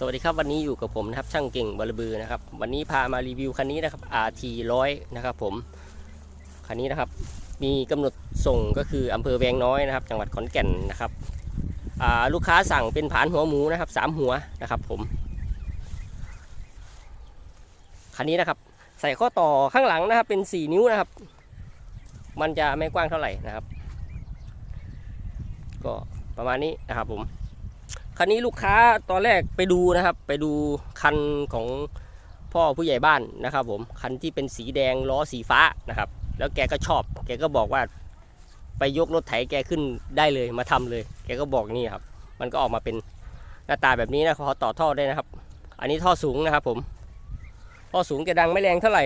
สวัสดีครับวันนี้อยู่กับผมนะครับช่างเก่งบอลบือนะครับ วันนี้พามารีวิวคันนี้นะครับ RT 100นะครับผมคันนี้นะครับมีกำหนดส่งก็คืออำเภอแวงน้อยนะครับ จังหวัดขอนแก่นนะครับลูกค้าสั่งเป็นผานหัวหมูนะครับสามหัวนะครับผมคันนี้นะครับ ใส่ข้อต่อข้างหลังนะครับเป็น 4 นิ้วนะครับ มันจะไม่กว้างเท่าไหร่นะครับ ก็ประมาณนี้นะครับผม คันนี้ลูกค้าตอนแรกไปดูนะครับ ไปดูคันของพ่อผู้ใหญ่บ้านนะครับ ผมคันที่เป็นสีแดงล้อสีฟ้านะครับ แล้วแกก็ชอบ แกก็บอกว่า ไปยกรถไถแกขึ้นได้เลยมาทำเลย แกก็บอกนี่ครับ มันก็ออกมาเป็นหน้าตาแบบนี้นะพอต่อท่อได้นะครับ อันนี้ท่อสูงนะครับ ผมท่อสูงแกดังไม่แรงเท่าไหร่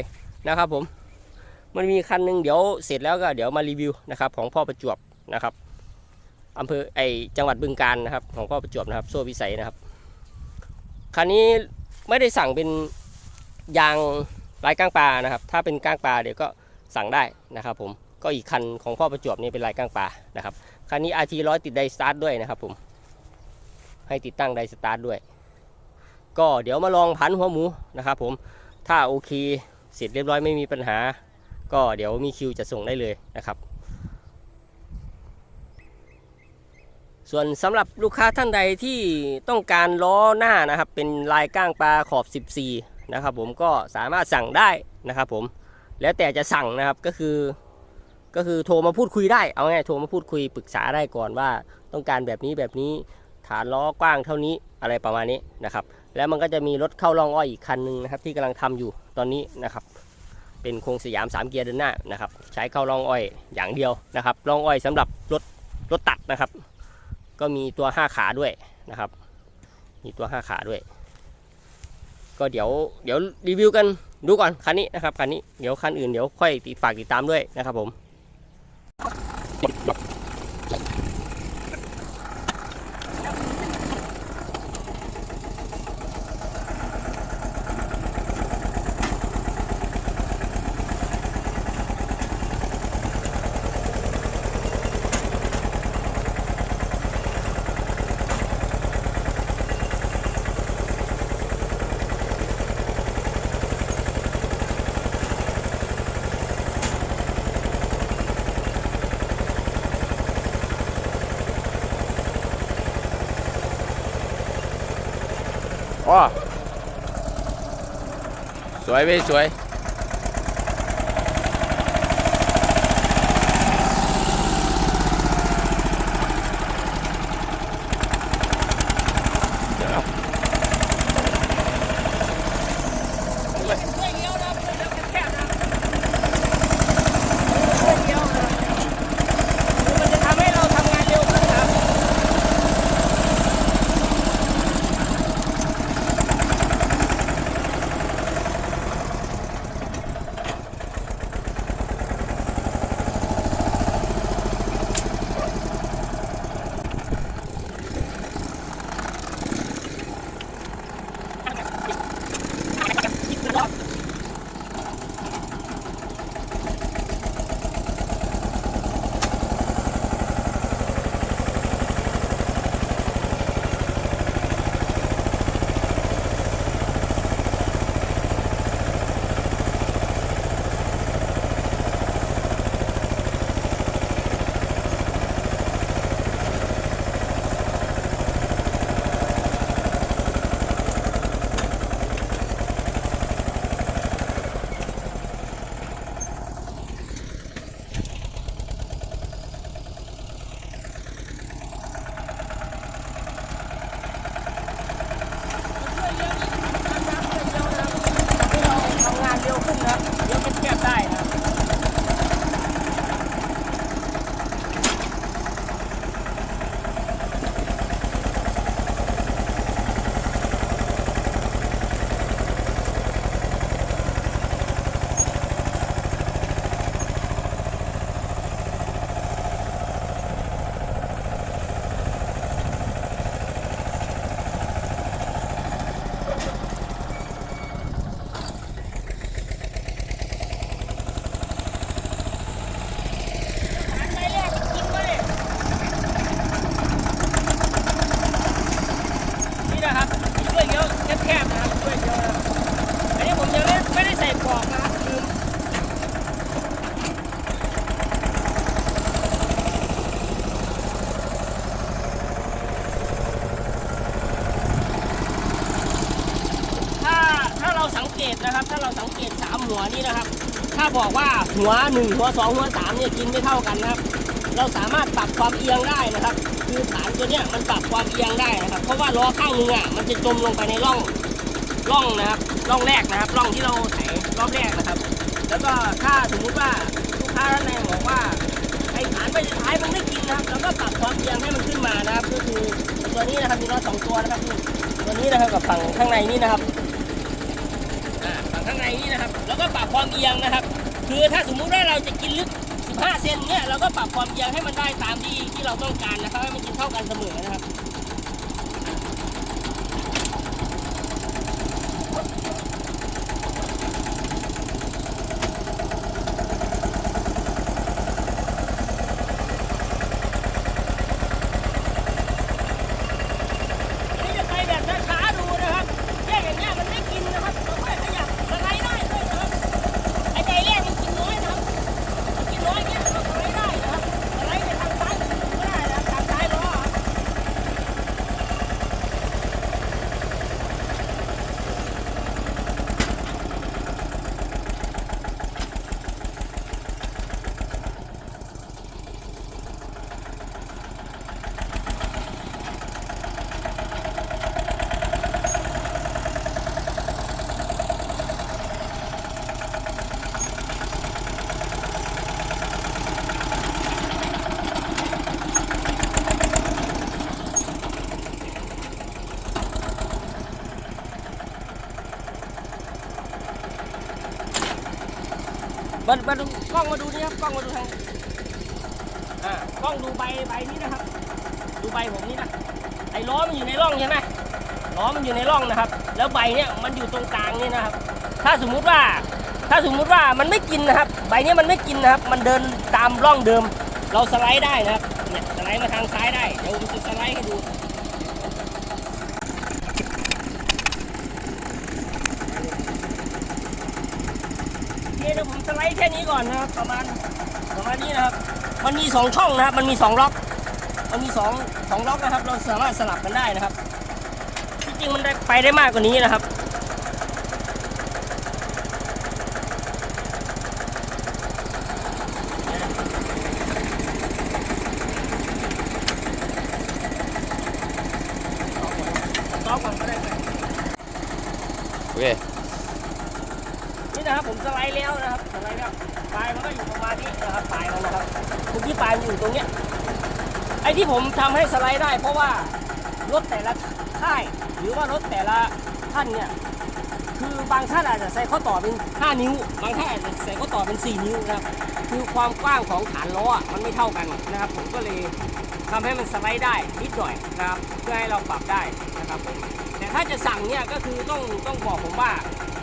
นะครับ ผม มันมีคันหนึงเดี๋ยวเสร็จแล้วก็เดี๋ยวมารีวิวนะครับ ของพ่อประจวบนะครับ อำเภอไอจังหวัดบึงการนะครับ ของพ่อประจวบนะครับ โซ่วิสัยนะครับคันนี้ไม่ได้สั่งเป็นยางลายก้างปลานะครับ ถ้าเป็นก้างปลาเดี๋ยวก็สั่งได้นะครับ ผมก็อีกคันของพ่อประจวบนี่เป็นลายก้างปลานะครับคันนี้ RT ร้อยติดไดสตาร์ทด้วยนะครับ ผม ให้ติดตั้งไดสตาร์ทด้วย ก็เดี๋ยวมาลองพันหัวหมูนะครับ ผมถ้าโอเคเสร็จเรียบร้อยไม่มีปัญหา ก็เดี๋ยวมีคิวจะส่งได้เลยนะครับ ส่วนสำหรับลูกค้าท่านใดที่ต้องการล้อหน้านะครับ เป็นลายก้างปลาขอบ 14 นะครับผมก็สามารถสั่งได้นะครับผมแล้วแต่จะสั่งนะครับก็คือ ก็คือโทรมาพูดคุยได้เอาง่ายโทรมาพูดคุยปรึกษาได้ก่อนว่าต้องการแบบนี้แบบนี้ฐานล้อกว้างเท่านี้อะไรประมาณนี้นะครับ แล้วมันก็จะมีรถเข้าร่องอ้อยอีกคันหนึงนะครับ ที่กำลังทำอยู่ตอนนี้นะครับเป็นโครงสยาม 3 เกียร์เดินหน้านะครับ ใช้เข้าร่องอ้อยอย่างเดียวนะครับร่องอ้อยสำหรับรถรถตัดนะครับ ก็มีตัว 5 ขาด้วยนะครับ มีตัว 5 ขาด้วย ก็เดี๋ยวเดี๋ยวรีวิวกันดูก่อนคันนี้นะครับคันนี้เดี๋ยวคันอื่นเดี๋ยวค่อยติดฝากติดตามด้วยนะครับผม สวยพี่สวย หัวหนึ่งหัวสองหัวสามเนี่ยกินไม่เท่ากันนะครับ เราสามารถปรับความเอียงได้นะครับ คือฐานตัวเนี้ยมันปรับความเอียงได้นะครับ เพราะว่าล้อข้างหนึงอะมันจะจมลงไปในร่องร่องนะครับร่องแรกนะครับร่องที่เราไถรอบแรกนะครับ แล้วก็ถ้าสมมุติว่าลูกค้าท่านใดบอกว่าไอ้ฐานใบสุดท้ายมันไม่กินนะครับเราก็ปรับความเอียงให้มันขึ้นมานะครับ ก็คือตัวนี้นะครับมีน็อสองตัวนะครับตัวนี้นะครับกับฝั่งข้างในนี่นะครับอ่าฝั่งข้างในนี่นะครับ แล้วก็ปรับความเอียงนะครับ คือถ้าสมมุติว่าเราจะกินลึก 15 เซนเนี่ยเราก็ปรับความเอียงให้มันได้ตามที่ที่เราต้องการนะครับให้มันกินเท่ากันเสมอนะครับ อันนี้จะไปแบบช้าๆดูนะครับแยกอย่างเงี้ยมันไม่กินนะครับเราค่อยขยับสไลด์ได้ด้วยนะครับไอ้ใจแรกมันกินน้อยนะครับมันกินน้อยเนี่ยเราสไลด์ได้นะครับสไลด์ไปทางซ้ายก็ได้นะครับทางซ้ายล้อครับ มามาดูกล้องมาดูนี่ครับกล้องมาดูทางอ่ากล้องดูใบใบนี้นะครับ ดูใบผมนี่นะไอ้ล้อมันอยู่ในร่องใช่ไหมล้อมันอยู่ในร่องนะครับ แล้วใบเนี่ยมันอยู่ตรงกลางนี่นะครับ ถ้าสมมุติว่า ถ้าสมมุติว่ามันไม่กินนะครับ ใบเนี้มันไม่กินนะครับ มันเดินตามร่องเดิม เราสไลด์ได้นะครับเนี่ยสไลด์มาทางซ้ายได้เดี๋ยวผมจะสไลด์ให้ดู โอเคเดี๋ยวผมสไลด์แค่นี้ก่อนนะครับ ประมาณประมาณนี้นะครับ มันมีสองช่องนะครับ มันมีสองล็อก มันมีสองสองล็อกนะครับ เราสามารถสลับกันได้นะครับ ที่จริงมันได้ไปได้มากกว่านี้นะครับ ล็อกก่อนก็ได้ครับ โอเค นี่นะครับผมสไลด์แล้วนะครับสไลด์แล้วปลายมันก็อยู่ประมาณนี้นะครับปลายมันนะครับตรงที่ปลายมัน อยู่ตรงเนี้ยไอ้ที่ผมทำให้สไลด์ได้ เพราะว่ารถแต่ละค่าย หรือว่ารถแต่ละท่านเนี่ยคือบางท่านอาจจะใส่ข้อต่อเป็น 5 นิ้ว บางท่านอาจจะใส่ข้อต่อเป็น 4 นิ้วนะครับคือความกว้างของฐานล้อมันไม่เท่ากันนะครับ ผมก็เลยทำให้มันสไลด์ได้นิดหน่อยนะครับ เพื่อให้เราปรับได้นะครับผมแต่ถ้าจะสั่งเนี่ยก็คือต้องต้องบอกผมว่า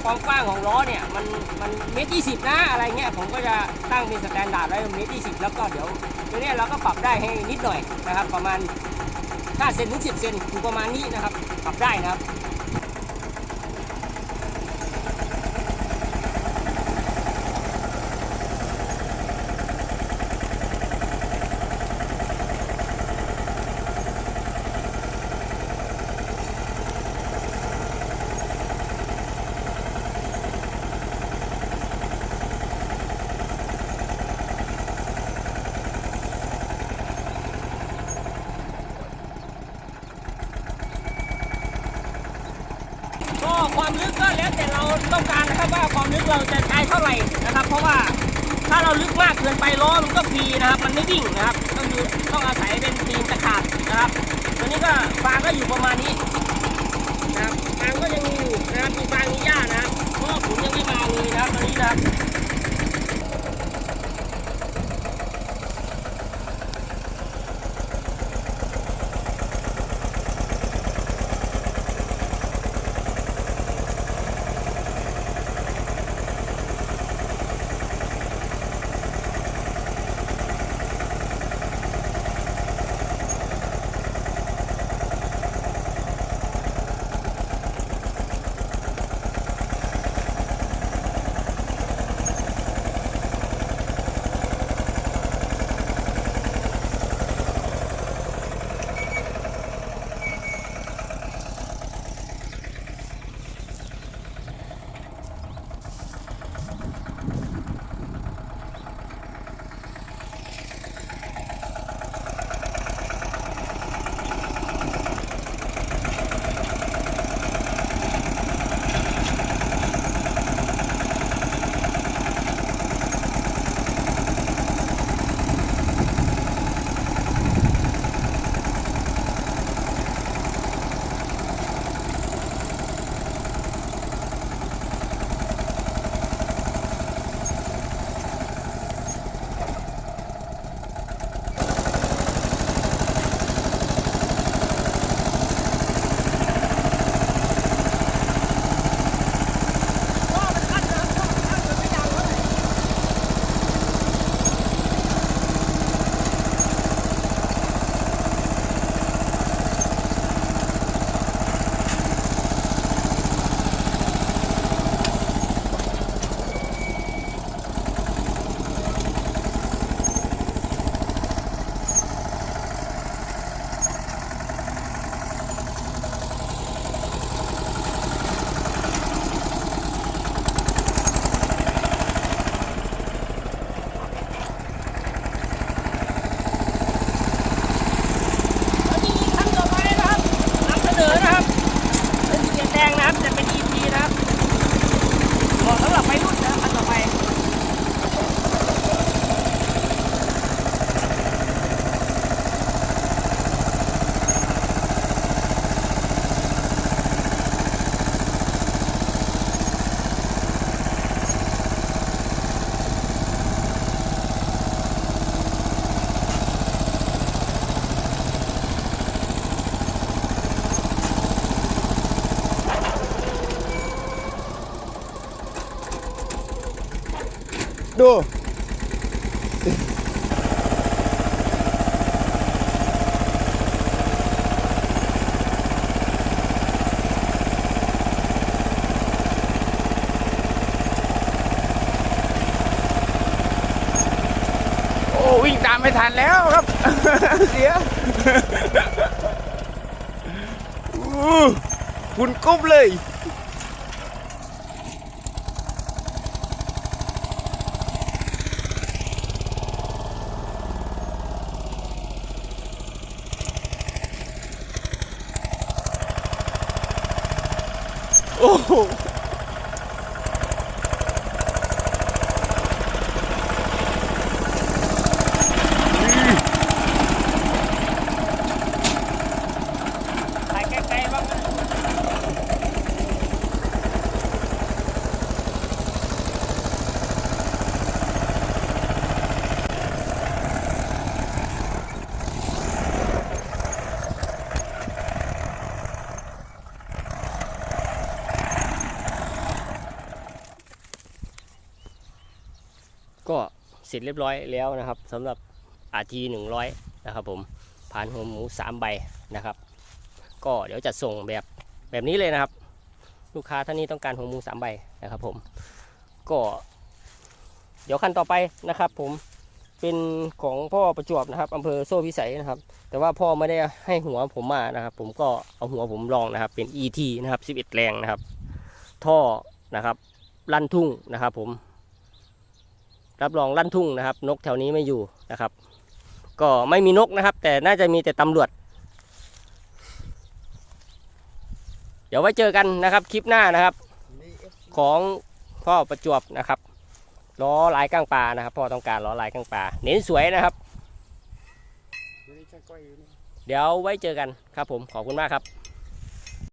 ความกว้างของล้อเนี่ยมันมันเมตรยี่สิบนะอะไรเงี้ยผมก็จะตั้งเป็นสแตนดาร์ดไว้เมตรยี่สิบแล้วก็เดี๋ยวตัวเนี้ยเราก็ปรับได้ให้นิดหน่อยนะครับ ประมาณ5เซนถึง10เซนอยู่ประมาณนี้นะครับ ปรับได้นะครับ ก็ ความลึกก็แล้วแต่เราต้องการนะครับว่าความลึกเราจะใช้เท่าไหร่นะครับ เพราะว่าถ้าเราลึกมากเกินไปล้อมันก็ฟรีนะครับ มันไม่วิ่งนะครับก็คือต้องอาศัยเป็นตีนตะขาบนะครับตันนี้ก็ฟางก็อยู่ประมาณนี้ ดู โอ้วิ่งตามไม่ทันแล้วครับ เสียอู้คุณกุ๊บเลย โอ้โห ถ่ายใกล้ๆบ้างนะ ก็เสร็จเรียบร้อยแล้วนะครับสำหรับ RT 100นะครับผมผ่านหัวหมู3ใบนะครับ ก็เดี๋ยวจะส่งแบบแบบนี้เลยนะครับ ลูกค้าท่านนี้ต้องการหัวหมู3ใบนะครับผมก็เดี๋ยวขั้นต่อไปนะครับผมเป็นของพ่อประจวบนะครับอำเภอโซ่พิสัยนะครับ แต่ว่าพ่อไม่ได้ให้หัวผมมานะครับ ผมก็เอาหัวผมลองนะครับ เป็น ET นะครับ 11 แรงนะครับ ท่อนะครับลั่นทุ่งนะครับผม รับรองลั่นทุ่งนะครับ นกแถวนี้ไม่อยู่นะครับ ก็ไม่มีนกนะครับ แต่น่าจะมีแต่ตำรวจ เดี๋ยวไว้เจอกันนะครับคลิปหน้านะครับ ของพ่อประจวบนะครับล้อลายก้างปลานะครับพ่อต้องการล้อลายก้างปลาเน้นสวยนะครับ เดี๋ยวไว้เจอกันครับผมขอบคุณมากครับ